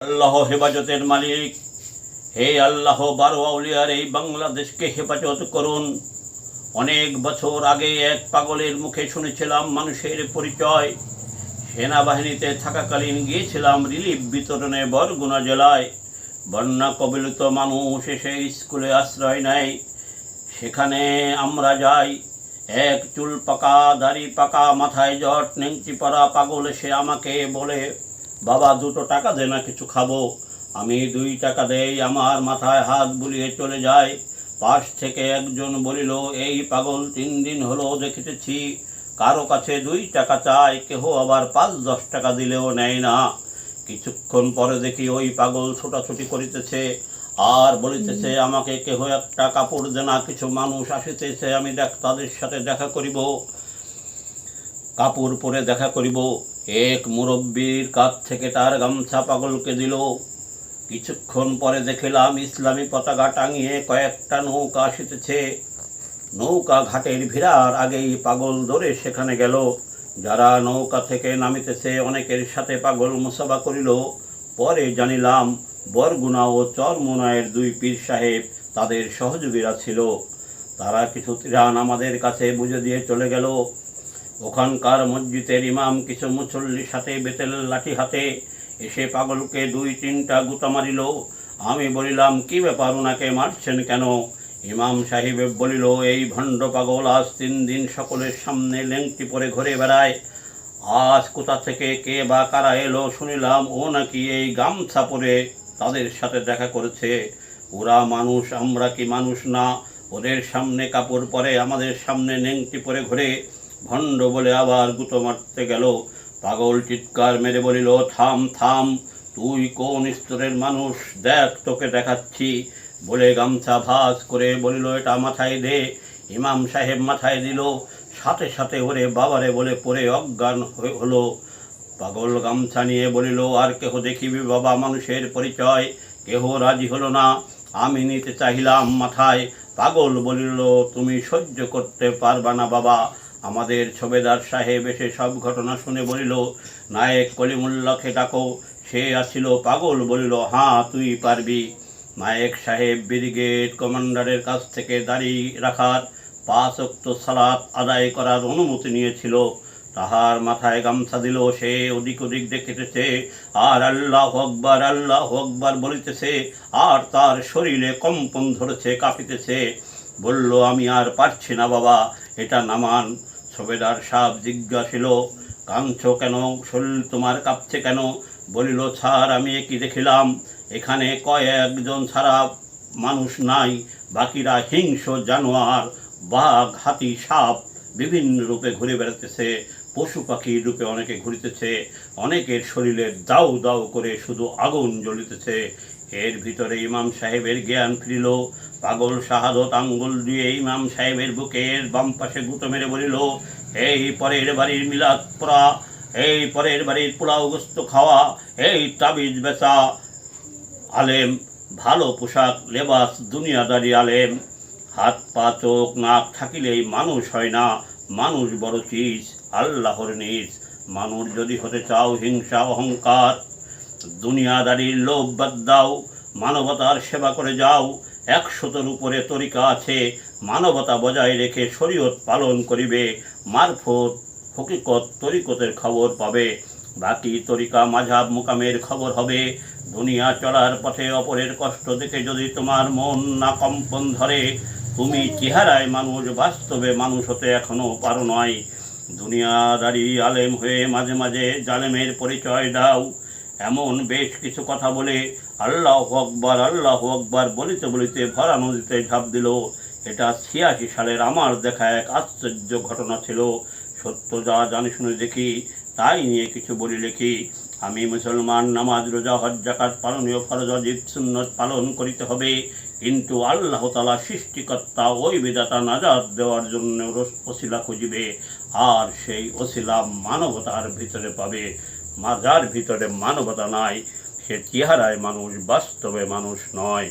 আল্লাহ হেফাজতের মালিক। হে আল্লাহ, বারো আউলিয়ার এই বাংলাদেশকে হেফাজত করুন। অনেক বছর আগে এক পাগলের মুখে শুনেছিলাম মানুষের পরিচয়। সেনাবাহিনীতে থাকাকালীন গিয়েছিলাম রিলিফ বিতরণে বরগুনা জেলায়। বন্যা কবলিত মানুষ এসে স্কুলে আশ্রয় নেয়। সেখানে আমরা যাই। এক চুল পাকা, দাড়ি পাকা, মাথায় জট পরা পাগল এসে আমাকে বলে বাবা দুটো টাকা দে না কিছু খাব। আমি দুই টাকা দেই আমার মাথায় হাত বুলিয়ে চলে যায় পাশ থেকে একজন বলিল এই পাগল তিন দিন হলো দেখেছি কারও কাছে দুই টাকা চায় কেহ আবার পাঁচ দশ টাকা দিলেও নেয় না। কিছুক্ষণ পরে দেখি ওই পাগল ছোটাছুটি করিতেছে আর বলিতেছে আমাকে কেহ একটা কাপড় দেনা কিছু মানুষ আসিতেছে আমি দেখ তাদের সাথে দেখা করিব। কাপড় পরে দেখা করিব। এক মুরব্বীর কাছ থেকে তার গামছা পাগলকে দিল। কিছুক্ষণ পরে দেখিলাম ইসলামী পতাকা টাঙিয়ে কয়েকটা নৌকা আসিতেছে নৌকা ঘাটের ভিড়ার আগেই পাগল ধরে সেখানে গেল। যারা নৌকা থেকে নামিতেছে, অনেকের সাথে পাগল মুসাবা করিল। পরে জানিলাম, বরগুনা ও চরমোনায়ের দুই পীর সাহেব তাদের সহযোগীরা ছিল। তারা কিছু ত্রাণ আমাদের কাছে বুঝে দিয়ে চলে গেল। ওখানকার মসজিদের ইমাম কিছু মুসল্লির সাথে বেতেল লাঠি হাতে এসে পাগলকে দুই তিনটা গুতা মারিল। আমি বলিলাম, কি ব্যাপার ওনাকে মারছেন কেন? ইমাম সাহেব বলিল, এই ভণ্ড পাগল আজ তিন দিন সকলের সামনে লেংটি পরে ঘুরে বেড়ায়। আজ কোথা থেকে কে বা কারা এলো শুনিলাম, ও নাকি এই গামছা পরে তাদের সাথে দেখা করেছে। ওরা মানুষ, আমরা কি মানুষ না? ওদের সামনে কাপড় পরে, আমাদের সামনে নেংটি পরে ঘুরে ভণ্ড বলে আবার গুতো মারতে গেল। পাগল চিৎকার মেরে বলিল, থাম থাম, তুই কোন স্তরের মানুষ? দেখ, তোকে দেখাচ্ছি। বলে গামছা ভাস করে বলিল, এটা মাথায় দে। ইমাম সাহেব মাথায় দিল। সাথে সাথে ওরে বাবারে বলে পরে অজ্ঞান হলো। পাগল গামছা নিয়ে বলিল, আর কেহ দেখিবি বাবা, মানুষের পরিচয়। কেহ রাজি হলো না। আমি নিতে চাহিলাম মাথায়। পাগল বলিল, তুমি সহ্য করতে পারবা না বাবা। আমাদের ছবেদার সাহেব এসে সব ঘটনা শুনে বলিল, নায়েক কলিমুল্লাহকে ডাকো? সে আসিল, পাগল, বলিল, হাঁ, তুই পারবি। নায়েক সাহেব ব্রিগেড কমান্ডারের কাছ থেকে দাঁড়িয়ে রাখার পাঁচ অক্ত সালাত আদায় করার অনুমতি নিয়েছিল। তাহার মাথায় গামছা দিল, সে ওদিক ওদিক দেখিতেছে, আর আল্লাহ আকবার আল্লাহ আকবার, বলিতেছে, আর তার শরীরে কম্পন ধরেছে, কাঁপিতেছে। বলল, আমি আর পারছি না বাবা, এটা নামান। ছবেদার সাপ জিজ্ঞাসিল, কাঁদছ কেন? শরীর তোমার কাঁপছে কেন? বলিল ছাড় আমি কি দেখিলাম? এখানে কয়েকজন ছাড়া মানুষ নাই, বাকিরা হিংস্র জানোয়ার, বাঘ, হাতি, সাপ বিভিন্ন রূপে ঘুরে বেড়াতেছে পশু পাখির রূপে অনেকে ঘুরিতেছে, অনেকের শরীরে দাউ দাউ করে শুধু আগুন জ্বলিতেছে। এর ভিতরে ইমাম সাহেবের জ্ঞান ফিরিল। পাগল শাহাদত আঙ্গুল দিয়ে ইমাম সাহেবের বুকের বাম পাশে গুঁতো মেরে বলিল, এই পরের বাড়ির মিলাদ পড়া, এই পরের বাড়ির পোলাও গোস্ত খাওয়া, এই তাবিজ বেচা। আলেম, ভালো পোশাক, লেবাস, দুনিয়াদারি আলেম। হাত, পা, চোখ, নাক থাকিলেই মানুষ হয় না। মানুষ বড় চিজ, আল্লাহর নিজ। মানুষ যদি হতে চাও হিংসা, অহংকার দুনিয়াদারির লোভ বাদ দাও, মানবতার সেবা করে যাও। একশতর উপরে তরিকা আছে, মানবতা বজায় রেখে শরীয়ত পালন করিবে। মারফত, হকিকত, তরিকতের খবর পাবে। বাকি তরিকা মাঝাব মোকামের খবর হবে। দুনিয়া চলার পথে অপরের কষ্ট দেখে যদি তোমার মন না কম্পন ধরে, তুমি চেহারায় মানুষ, বাস্তবে মানুষ হতে এখনও পারো নয় দুনিয়াদারি আলেম হয়ে মাঝে মাঝে জালেমের পরিচয় দাও। এমন বেশ কিছু কথা বলে আল্লাহ আকবর আল্লাহ আকবর বলিতে বলিতে ভরা নদীতে ঝাঁপ দিল। এটা ছিয়াশি সালের আমার দেখা এক আশ্চর্য ঘটনা ছিল। সত্য যা জানি শুনে দেখি, তাই নিয়ে কিছু বলি লিখি। আমি মুসলমান, নামাজ, রোজা, হজ জাকাত পালনীয় ফরজ অজিত সুন্নত পালন করিতে হবে। কিন্তু আল্লাহ তালা সৃষ্টিকর্তা ওই বিধাতা নাজাদ দেওয়ার জন্য ওসিলা খুঁজিবে। আর সেই ওসিলা মানবতার ভিতরে পাবে। মাজার ভিতরে মানবতা নাই সে চেহারায় মানুষ বাস্তবে মানুষ নয়।